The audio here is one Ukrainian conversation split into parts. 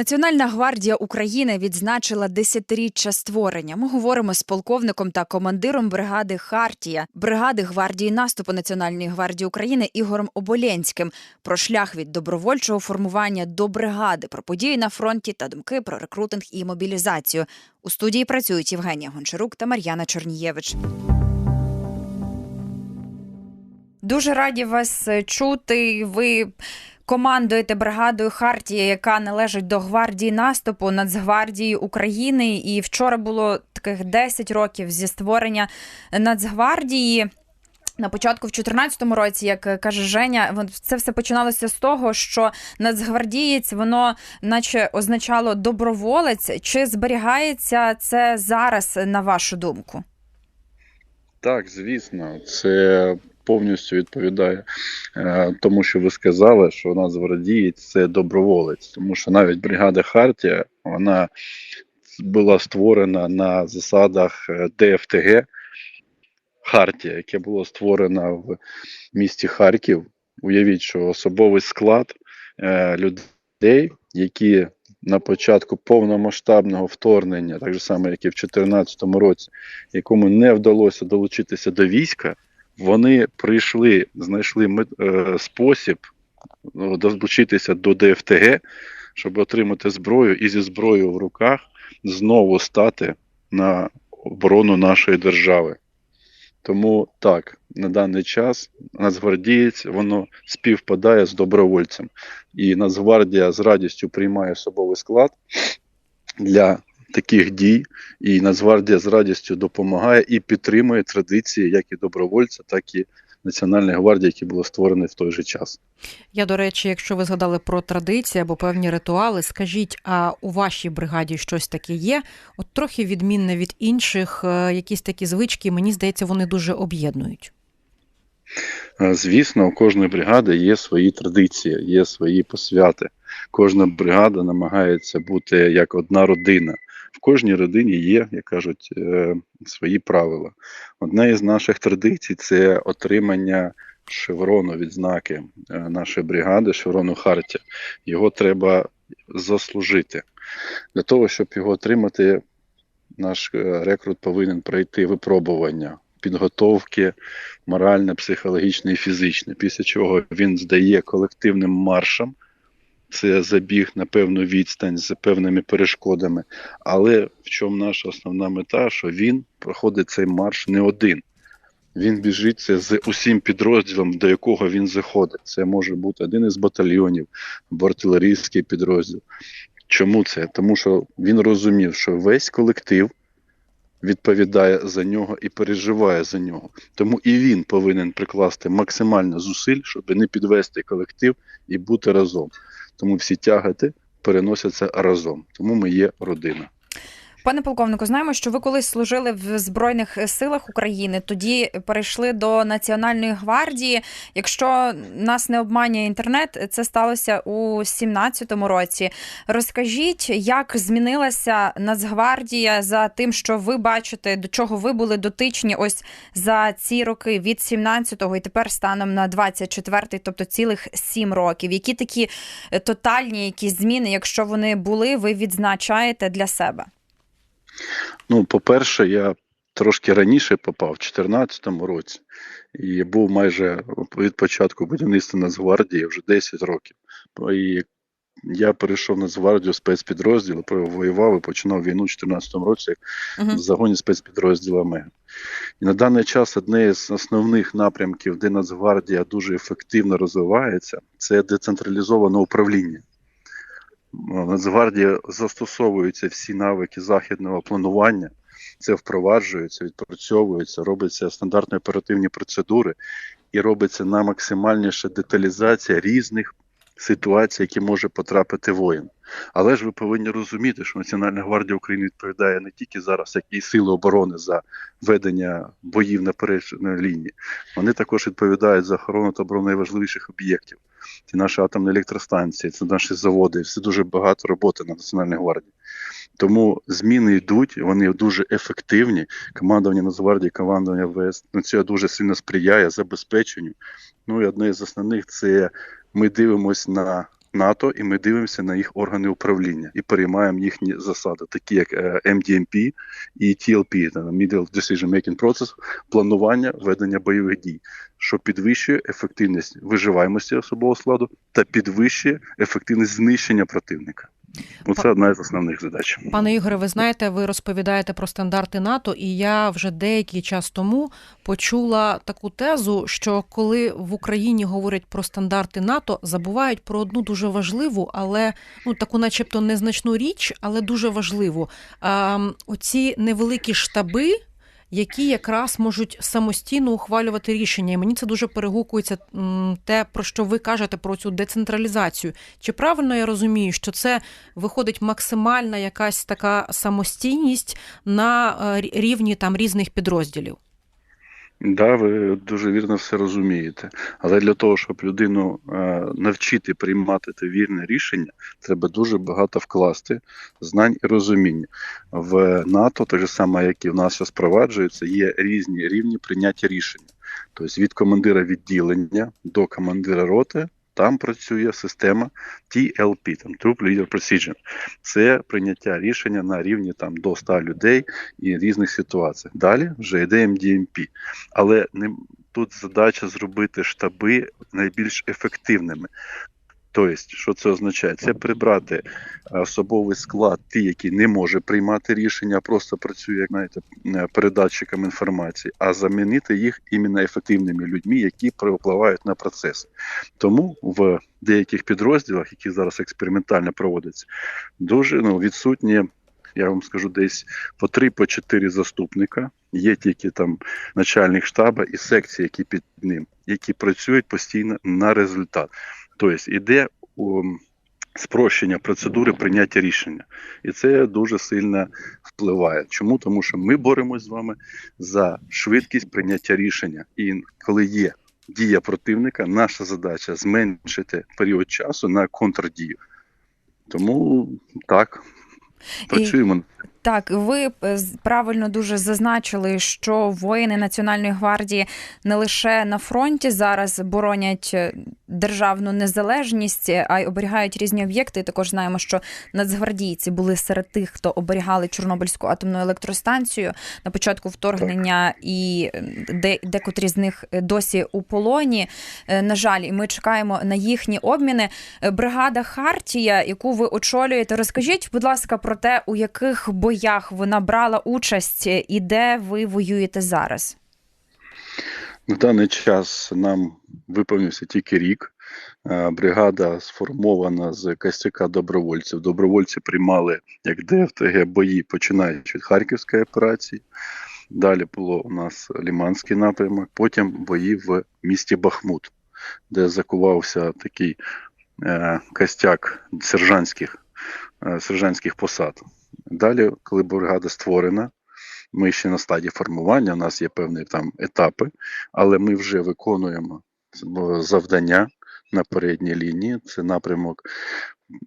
Національна гвардія України відзначила десятиріччя створення. Ми говоримо з полковником та командиром бригади Хартія, бригади гвардії наступу Національної гвардії України Ігорем Оболенським про шлях від добровольчого формування до бригади, про події на фронті та думки про рекрутинг і мобілізацію. У студії працюють Євгенія Гончарук та Мар'яна Чорнієвич. Дуже раді вас е, чути. Ви командуєте бригадою Хартія, яка належить до гвардії наступу Нацгвардії України. І вчора було таких 10 років зі створення Нацгвардії. На початку в 2014 році, як каже Женя, це все починалося з того, що нацгвардієць воно, наче означало доброволець. Чи зберігається це зараз, на вашу думку? Так, звісно, це повністю відповідає е, тому, що ви сказали, що Нацгвардієць – це доброволець, тому що навіть бригада Хартія вона була створена на засадах е, ДФТГ Хартія, яке було створено в місті Харків. Уявіть, що особовий склад е, людей, які на початку повномасштабного вторгнення, так же само, як і в 2014 році, якому не вдалося долучитися до війська, вони прийшли, знайшли е, спосіб ну, долучитися до ДФТГ, щоб отримати зброю і зі зброєю в руках знову стати на оборону нашої держави. Тому так, на даний час Нацгвардієць воно співпадає з добровольцем. І Нацгвардія з радістю приймає особовий склад для таких дій, і Нацгвардія з радістю допомагає і підтримує традиції, як і добровольця, так і Національної гвардії, які були створені в той же час. Я, до речі, якщо ви згадали про традиції або певні ритуали, скажіть, а у вашій бригаді щось таке є? От трохи відмінне від інших, е, якісь такі звички, мені здається, вони дуже об'єднують. Е, звісно, у кожної бригади є свої традиції, є свої посвяти. Кожна бригада намагається бути як одна родина. В кожній родині є, як кажуть, е, свої правила. Одна із наших традицій це отримання шеврону відзнаки е, нашої бригади, шеврону Харті. Його треба заслужити. Для того, щоб його отримати, наш е, рекрут повинен пройти випробування. Підготовки моральне, психологічне і фізичне, після чого він здає колективним маршем це забіг на певну відстань з певними перешкодами. Але в чому наша основна мета, що він проходить цей марш не один. Він біжить це з усім підрозділом, до якого він заходить. Це може бути один із батальйонів або артилерійський підрозділ. Чому це? Тому що він розумів, що весь колектив відповідає за нього і переживає за нього. Тому і він повинен прикласти максимально зусиль, щоб не підвести колектив і бути разом. Тому всі тягати переносяться разом. Тому ми є родина. Пане полковнику, знаємо, що ви колись служили в Збройних силах України, тоді перейшли до Національної гвардії. Якщо нас не обманює інтернет, це сталося у 2017 році. Розкажіть, як змінилася Нацгвардія за тим, що ви бачите, до чого ви були дотичні ось за ці роки від 17-го і тепер станом на 24-й, тобто цілих 7 років. Які такі тотальні якісь зміни, якщо вони були, ви відзначаєте для себе? Ну, по-перше, я трошки раніше попав, в 2014 році, і був майже від початку будівництва Нацгвардії вже 10 років. І я перейшов на Нацгвардію спецпідрозділу, воював і починав війну у 2014 році uh-huh. в загоні спецпідрозділами. І на даний час одне з основних напрямків, де Нацгвардія дуже ефективно розвивається, це децентралізоване управління. Нацгвардії застосовуються всі навики західного планування, це впроваджується, відпрацьовується, робиться стандартні оперативні процедури і робиться на максимальніша деталізація різних ситуацій, які може потрапити воїн. Але ж ви повинні розуміти, що Національна гвардія України відповідає не тільки зараз, як і сили оборони за ведення боїв на передній лінії, вони також відповідають за охорону та оборону найважливіших об'єктів. Це наші атомні електростанції, це наші заводи. Все дуже багато роботи на Національній гвардії. Тому зміни йдуть, вони дуже ефективні. Командування Нацгвардії, командування ВС на це дуже сильно сприяє забезпеченню. Ну і одне з основних це ми дивимося на НАТО, і ми дивимося на їх органи управління і переймаємо їхні засади, такі як е, MDMP і TLP, та Middle Decision Making Process, планування ведення бойових дій, що підвищує ефективність виживаємості особового складу та підвищує ефективність знищення противника. Ну, це одна з основних задач. Пане Ігоре, ви знаєте, ви розповідаєте про стандарти НАТО, і я вже деякий час тому почула таку тезу, що коли в Україні говорять про стандарти НАТО, забувають про одну дуже важливу, але ну таку, начебто, незначну річ, але дуже важливу. А, оці невеликі штаби. Які якраз можуть самостійно ухвалювати рішення, і мені це дуже перегукується те, про що ви кажете про цю децентралізацію. Чи правильно я розумію, що це виходить максимальна якась така самостійність на рівні там різних підрозділів? Да, ви дуже вірно все розумієте. Але для того, щоб людину е, навчити приймати те вірне рішення, треба дуже багато вкласти знань і розуміння. В НАТО, так само, як і в нас зараз проваджується, є різні рівні прийняття рішення. Тобто від командира відділення до командира роти там працює система TLP, там Troop Leader Precision. Це прийняття рішення на рівні там до 100 людей і різних ситуацій. Далі вже йде MDMP. Але не тут задача зробити штаби найбільш ефективними. Тобто, що це означає? Це прибрати особовий склад, ті, які не може приймати рішення, просто працює як знаєте, передатчиком інформації, а замінити їх іменно ефективними людьми, які впливають на процес. Тому в деяких підрозділах, які зараз експериментально проводяться, дуже ну, відсутні. Я вам скажу десь по три, по чотири заступника. Є тільки там начальник штабу і секції, які під ним, які працюють постійно на результат. Тобто йде спрощення процедури прийняття рішення, і це дуже сильно впливає. Чому? Тому що ми боремось з вами за швидкість прийняття рішення, і коли є дія противника, наша задача зменшити період часу на контрдію. Тому так працюємо. І... Так, ви правильно дуже зазначили, що воїни Національної гвардії не лише на фронті зараз боронять е, державну незалежність, а й оберігають різні об'єкти. І Також знаємо, що нацгвардійці були серед тих, хто оберігали Чорнобильську атомну електростанцію на початку вторгнення, і де декотрі з них досі у полоні. Е, на жаль, і ми чекаємо на їхні обміни. Е, бригада Хартія, яку ви очолюєте, розкажіть, будь ласка, про те, у яких боях вона брала участь і де ви воюєте зараз? На даний час нам виповнився тільки рік. Е, бригада сформована з костяка добровольців. Добровольці приймали як ДФТГ бої, починаючи від Харківської операції. Далі було у нас Ліманський напрямок, потім бої в місті Бахмут, де закувався такий е, костяк сержантських, е, сержантських посад. Далі, коли бригада створена, ми ще на стадії формування, у нас є певні там етапи, але ми вже виконуємо завдання на передній лінії. Це напрямок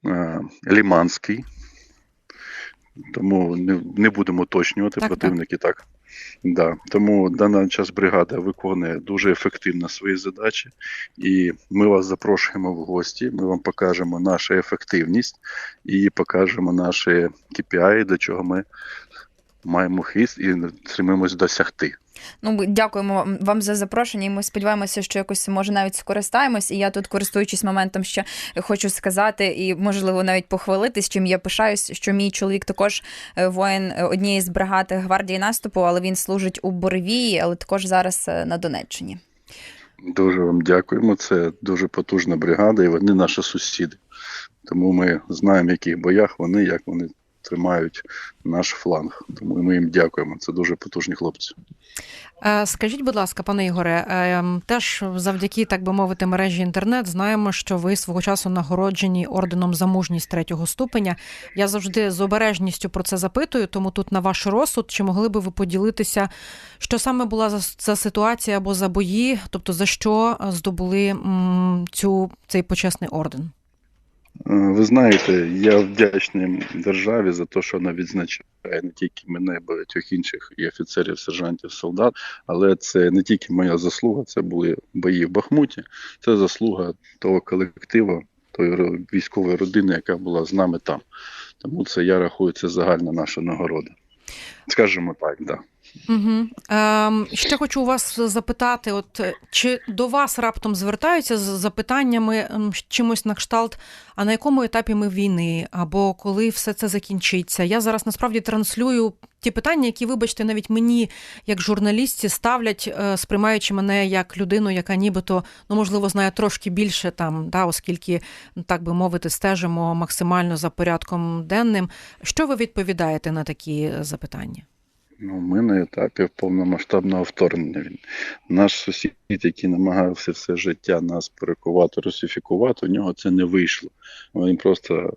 е, Ліманський, тому не не будемо уточнювати так, противники так. так. Да. Тому дана час бригада виконує дуже ефективно свої задачі, і ми вас запрошуємо в гості. Ми вам покажемо нашу ефективність і покажемо наші KPI, до чого ми маємо хист і стремимось досягти. Ну, дякуємо вам за запрошення. і Ми сподіваємося, що якось може навіть скористаємось. І я тут, користуючись моментом, ще хочу сказати і можливо навіть похвалитись, чим я пишаюсь, що мій чоловік також е, воїн однієї з бригад гвардії наступу, але він служить у Боровії, але також зараз е, на Донеччині. Дуже вам дякуємо. Це дуже потужна бригада, і вони наші сусіди. Тому ми знаємо, в яких боях вони, як вони тримають наш фланг. Тому ми їм дякуємо. Це дуже потужні хлопці. Скажіть, будь ласка, пане Ігоре, е, теж завдяки, так би мовити, мережі інтернет знаємо, що ви свого часу нагороджені орденом за мужність третього ступеня. Я завжди з обережністю про це запитую, тому тут на ваш розсуд, чи могли би ви поділитися, що саме була за, за ситуація або за бої, тобто за що здобули цю цей почесний орден? Е, ви знаєте, я вдячний державі за те, що вона відзначає не тільки мене, багатьох інших і офіцерів, сержантів, солдат, але це не тільки моя заслуга, це були бої в Бахмуті, це заслуга того колективу, тої військової родини, яка була з нами там. Тому це я рахую, це загальна наша нагорода. Скажімо так, да. Угу. Ем, ще хочу у вас запитати: от е, чи до вас раптом звертаються з запитаннями чимось на кшталт, а на якому етапі ми війни, або коли все це закінчиться? Я зараз насправді транслюю ті питання, які, вибачте, навіть мені, як журналістці, ставлять, е, сприймаючи мене як людину, яка нібито ну можливо знає трошки більше там, да, оскільки так би мовити, стежимо максимально за порядком денним. Що ви відповідаєте на такі запитання? Ну, ми на етапі повномасштабного вторгнення. Він наш сусід, який намагався все життя нас перекувати, русифікувати, у нього це не вийшло. Він просто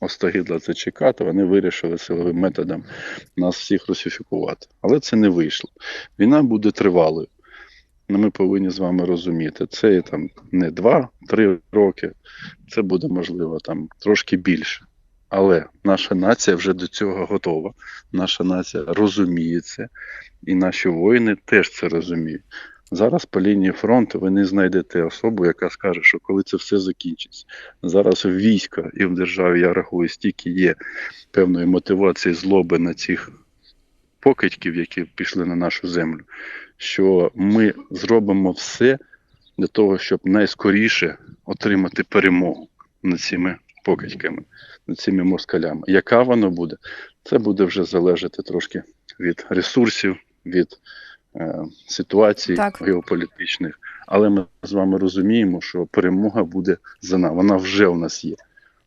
остогидло це чекати. Вони вирішили силовим методом нас всіх русифікувати. Але це не вийшло. Війна буде тривалою. Ну, Ми повинні з вами розуміти, це там не 2-3 роки, це буде можливо там трошки більше. Але наша нація вже до цього готова. Наша нація розуміє це, і наші воїни теж це розуміють. Зараз по лінії фронту ви не знайдете особу, яка скаже, що коли це все закінчиться. Зараз в війська і в державі, я рахую, стільки є певної мотивації злоби на цих покидьків, які пішли на нашу землю, що ми зробимо все для того, щоб найскоріше отримати перемогу над цими покидьками, цими москалями. Яка вона буде? Це буде вже залежати трошки від ресурсів, від е, ситуацій Так. геополітичних. Але ми з вами розуміємо, що перемога буде за нами. Вона вже у нас є.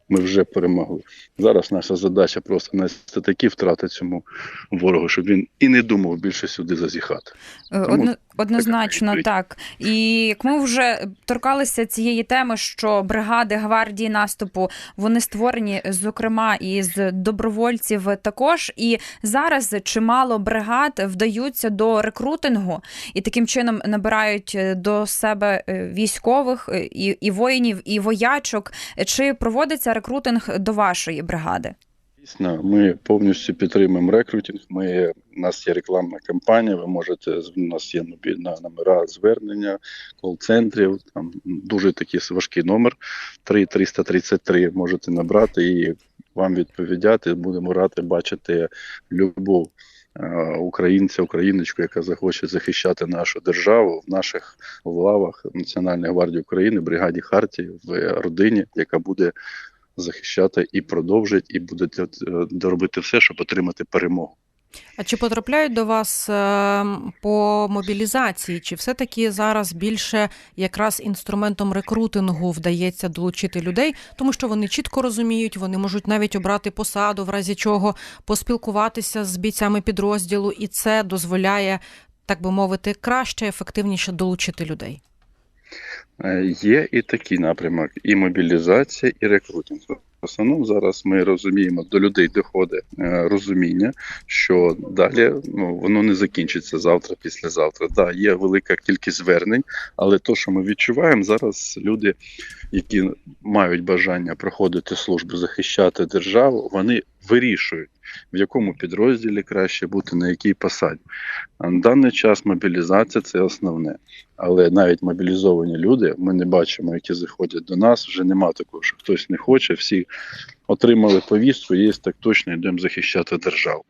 Ми вже перемогли. Зараз наша задача просто нести такі втрати цьому ворогу, щоб він і не думав більше сюди зазіхати. Е, Тому Одно, однозначно, так. І як ми вже торкалися цієї теми, що бригади гвардії наступу вони створені, зокрема, із добровольців також. І зараз чимало бригад вдаються до рекрутингу і таким чином набирають е, до себе е, військових і, і воїнів, і воячок. Чи проводиться рекрутинг до вашої бригади? Дійсно, ми повністю підтримуємо рекрутинг. Ми, у нас є рекламна кампанія, ви можете, у нас є на номера звернення, кол-центрів, там дуже такий важкий номер 3333 можете набрати і вам відповідати. Будемо раді бачити любов е, українця, україночку, яка захоче захищати нашу державу в наших лавах Національної гвардії України, бригаді Хартії, в родині, яка буде захищати і продовжить, і буде е, доробити все, щоб отримати перемогу. А чи потрапляють до вас е, по мобілізації? Чи все-таки зараз більше якраз інструментом рекрутингу вдається долучити людей, тому що вони чітко розуміють, вони можуть навіть обрати посаду, в разі чого поспілкуватися з бійцями підрозділу, і це дозволяє, так би мовити, краще, ефективніше долучити людей. Е, Є і такий напрямок: і мобілізація, і рекрутинг. В основному зараз ми розуміємо, до людей доходить е, розуміння, що далі ну, воно не закінчиться завтра, післязавтра. Да, є велика кількість звернень, але то, що ми відчуваємо, зараз люди, які мають бажання проходити службу, захищати державу, вони вирішують, в якому підрозділі краще бути, на якій посаді. На даний час мобілізація це основне. Але навіть мобілізовані люди, ми не бачимо, які заходять до нас. Вже нема такого, що хтось не хоче. Всі отримали повістку, є так точно йдемо захищати державу.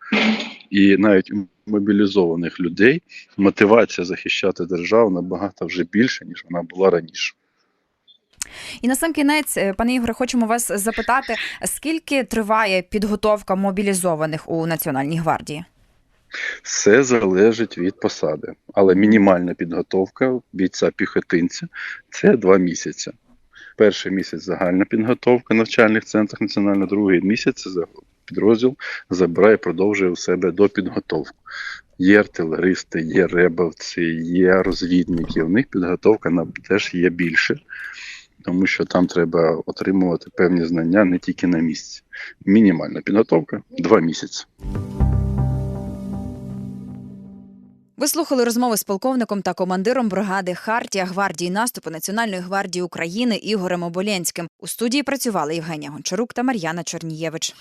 І навіть у мобілізованих людей мотивація захищати державу набагато вже більше, ніж вона була раніше. І на сам кінець, е, пане Ігоре, хочемо вас запитати, скільки триває підготовка мобілізованих у Національній гвардії? Все залежить від посади, але мінімальна підготовка бійця піхотинця це два місяці. Перший місяць загальна підготовка в навчальних центрах національно, другий місяць підрозділ забирає, продовжує у себе до підготовку. Є артилеристи, є ребовці, є розвідники. У них підготовка теж є більше, тому що там треба отримувати певні знання не тільки на місці. Мінімальна підготовка два місяці. Ви слухали розмови з полковником та командиром бригади Хартія гвардії наступу Національної гвардії України Ігорем Оболєнським. У студії працювали Євгенія Гончарук та Мар'яна Чорнієвич.